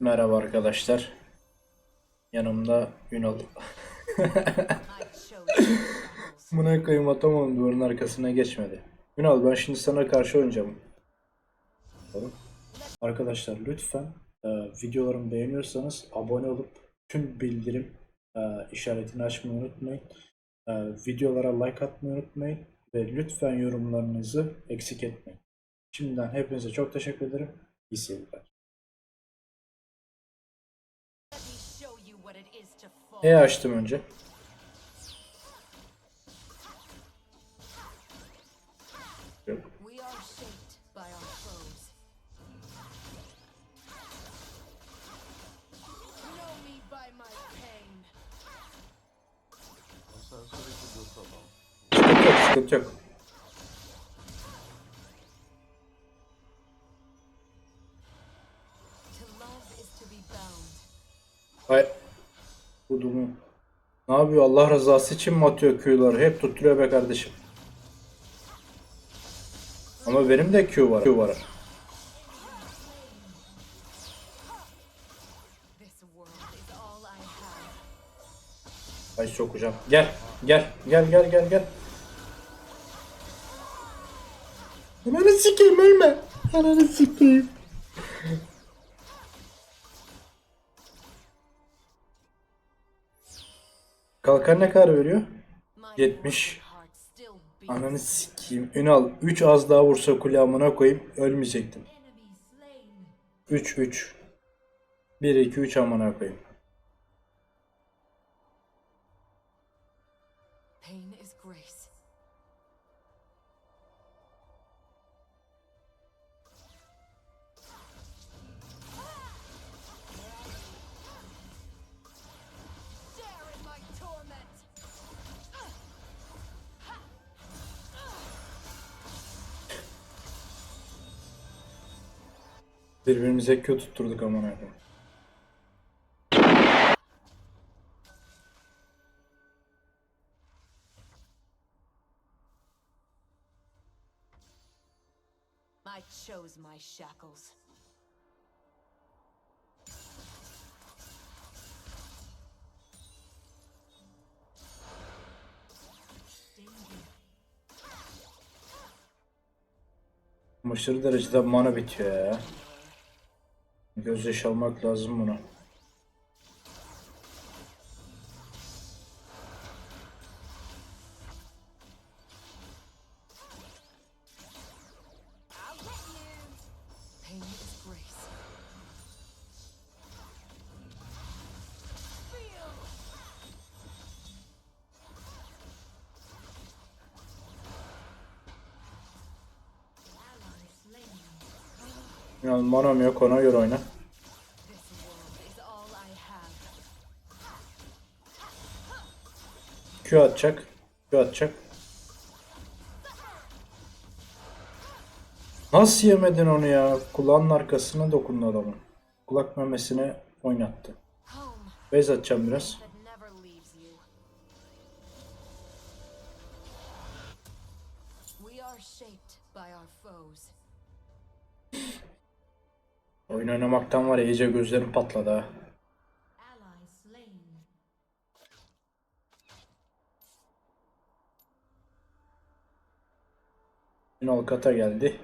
Merhaba arkadaşlar. Yanımda Ünal. Buna koyayım atamadım duvarın arkasına geçmedi. Ünal ben şimdi sana karşı oynayacağım. Arkadaşlar lütfen e, videolarımı beğeniyorsanız abone olup tüm bildirim e, işaretini açmayı unutmayın. E, videolara like atmayı unutmayın ve lütfen yorumlarınızı eksik etmeyin. Şimdiden hepinize çok teşekkür ederim. İyi seyirler. E açtım önce. Yok. Sıkıntı yok. Hayır. Bu durumu. Ne yapıyor Allah rızası için mi atıyor Q'ları? Hep tutturuyor be kardeşim. Ama benim de Q var. Q var. Ay sokacağım. Gel. Gel. Gel gel gel gel. Ananı sikeyim ölme. Ananı sikeyim. Kalkan ne kadar veriyor? My 70. heart still beats. Ananı sikeyim. Ünal 3 az daha vursa kule amına koyayım ölmeyecektim. Enemy slain. 3 3. 1 2 3 amına koyayım. Birbirimize Q tutturduk amına koyayım. I chose my shackles. Aşırı derecede mana bitiyor ya. Gözyaşı almak lazım buna. Yani manam yok ona göre oyna. Q atacak. Q atacak. Nasıl yemedin onu ya? Kulağının arkasına dokundu adamın. Kulak memesine oynattı. Bez atacağım biraz. Oyun oynamaktan var iyice gözlerim patladı ha. Ünal kata geldi.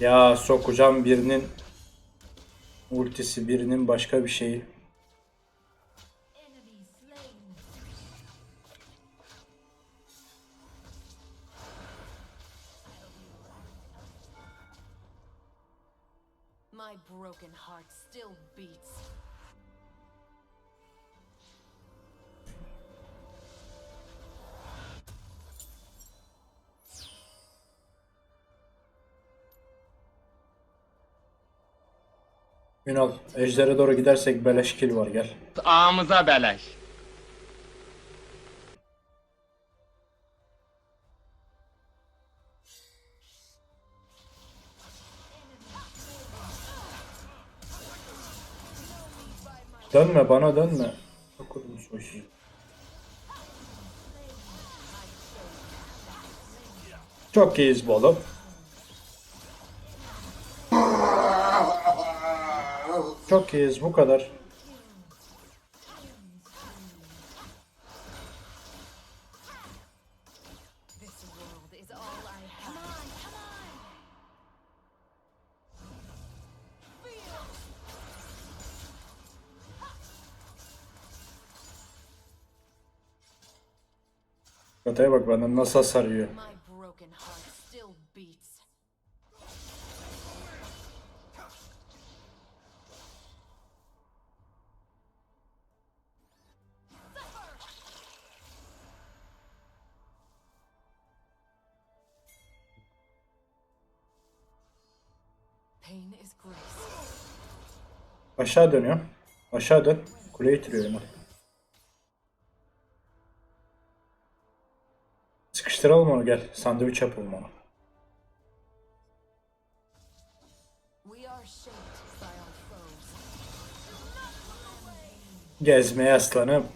Ya sokacağım birinin ultisi birinin başka bir şeyi. My broken heart still beats. Ünal ejdere doğru gidersek beleş kill var gel. Ağımıza beleş. Dönme bana dönme. Okudum soysuz. Çok iyiyiz bu oğlum. Çok iyiyiz bu kadar. Kataya bak benden nasıl hasar Aşağı dönüyor. Aşağı dön. Kuleyi itiriyor Ünal. Sıkıştıralım onu gel. Sandviç yapalım foes. Gezmeye aslanım.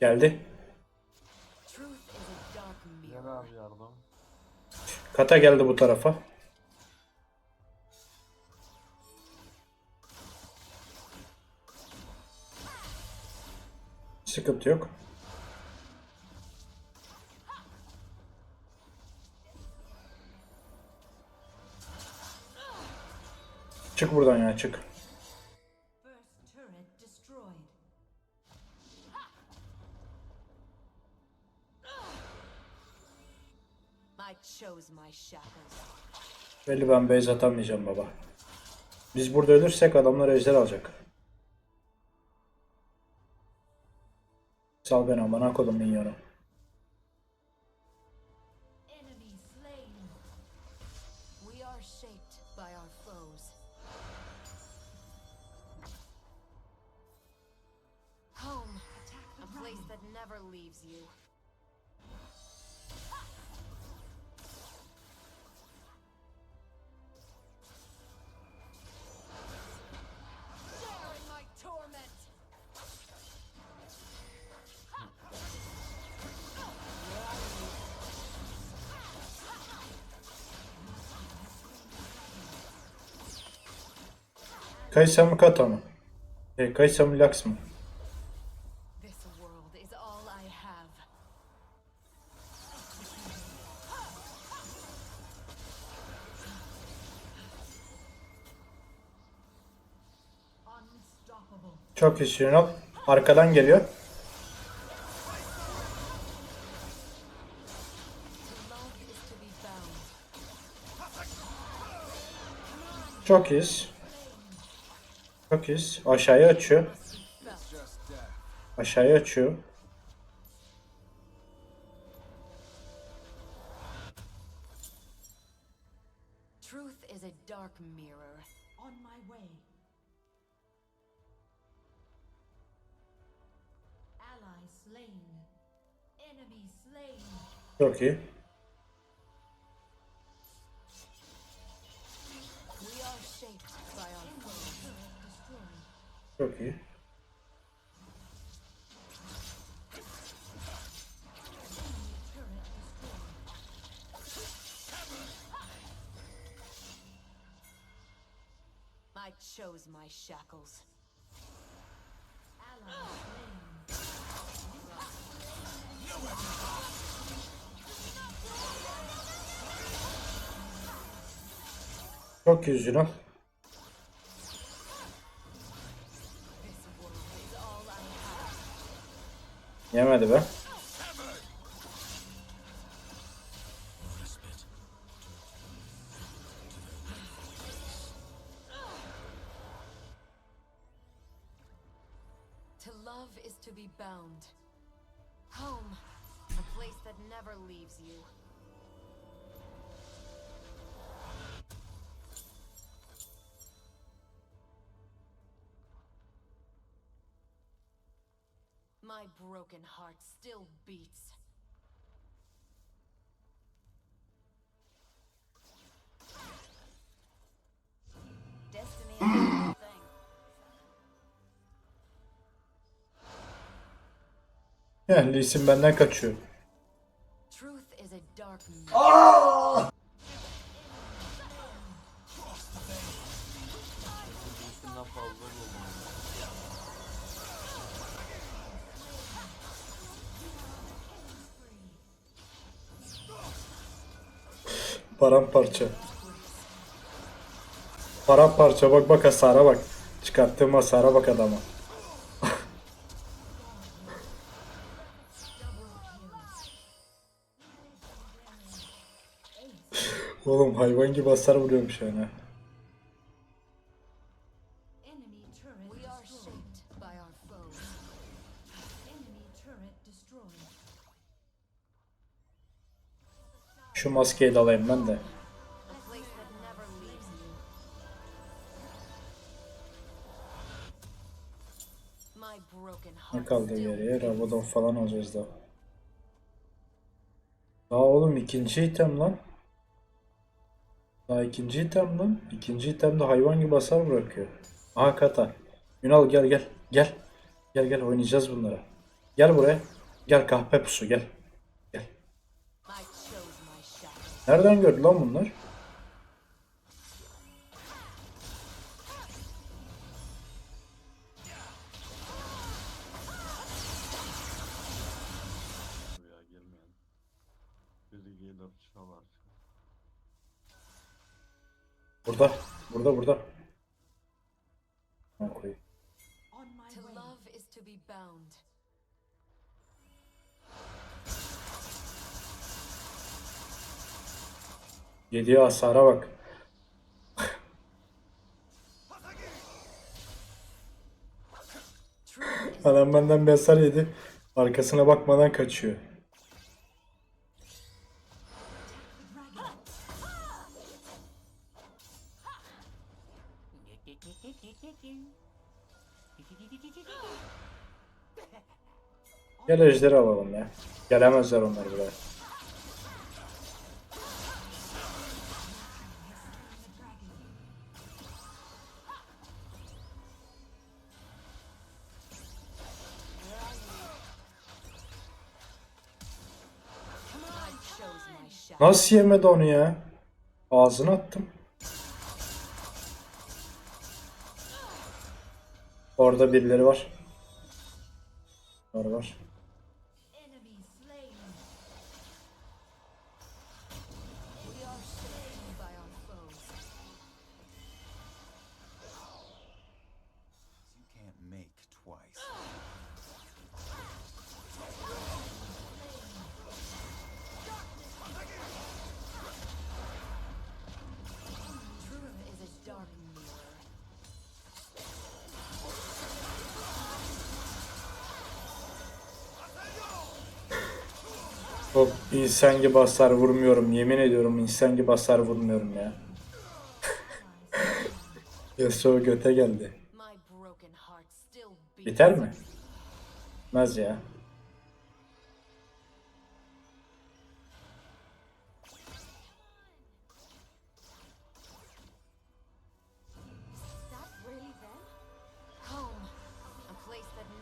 Geldi. Kata geldi bu tarafa. Sıkıntı yok. Çık buradan ya çık. Belli ben base atamayacağım baba. Biz burada ölürsek adamlar ejder alacak. Sal beni amına kodum minyonu. Enemy slain. We Kaysa mı kata mı? E, Kaysa mı Lux mı? Çok iyi Ünal. Arkadan geliyor. Çok iyiyiz. Çok iyiyiz. Aşağıya açıyor. Aşağıya açıyor. Truth is a dark mirror. On my way. Ally slain. Enemy slain. Çok iyi. Çok iyi. I chose my shackles. Çok iyi Ünal. To love is to be bound. Home, a place that never leaves you. My broken heart still beats. Yani Lee Sin benden kaçıyor. Truth is a dark night. Birisinden fazla buldum. Paramparça. Paramparça bak bak hasara bak. Çıkarttığım hasara bak adama. Hayvan gibi hasar vuruyormuş yani. Şu maskeyi de alayım ben de. Ne kaldı geriye? Rabadon falan alacağız da. Daha oğlum ikinci item lan. Daha ikinci item lan. İkinci itemde hayvan gibi hasar bırakıyor. Aha kata. Ünal gel gel. Gel. Gel gel oynayacağız bunlara. Gel buraya. Gel kahpe pusu gel. Gel. Nereden gördü lan bunlar? Yediği hasara bak. Adam benden bir hasar yedi. Arkasına bakmadan kaçıyor. Gel ejderi alalım ya. Gelemezler onlar buraya. Nasıl yemedi onu ya? Ağzına attım. Orada birileri var. Çok insan gibi hasar vurmuyorum. Yemin ediyorum insan gibi hasar vurmuyorum ya. Yasuo göte geldi. Biter mi? Bitmez ya.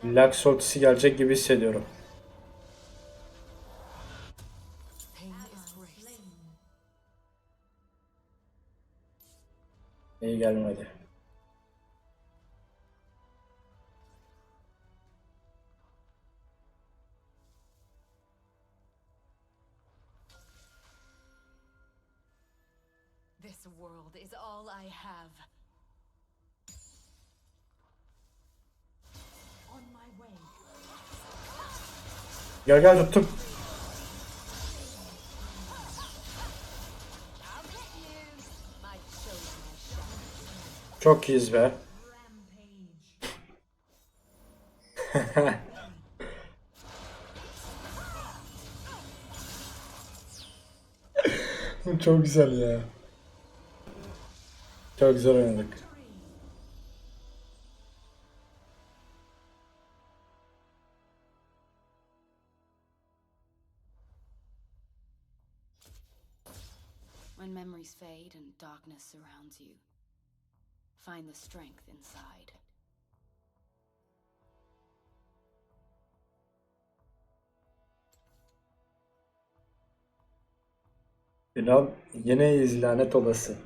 Lux ultisi gelecek gibi hissediyorum. İyi gelmedi. This world is all I have. On my way. Gel gel tuttum. Çok iyiyiz be. Çok güzel ya. Çok güzel oynadık. When memories fade and darkness surrounds you, Find the strength inside. Ünal yine iz lanet olası.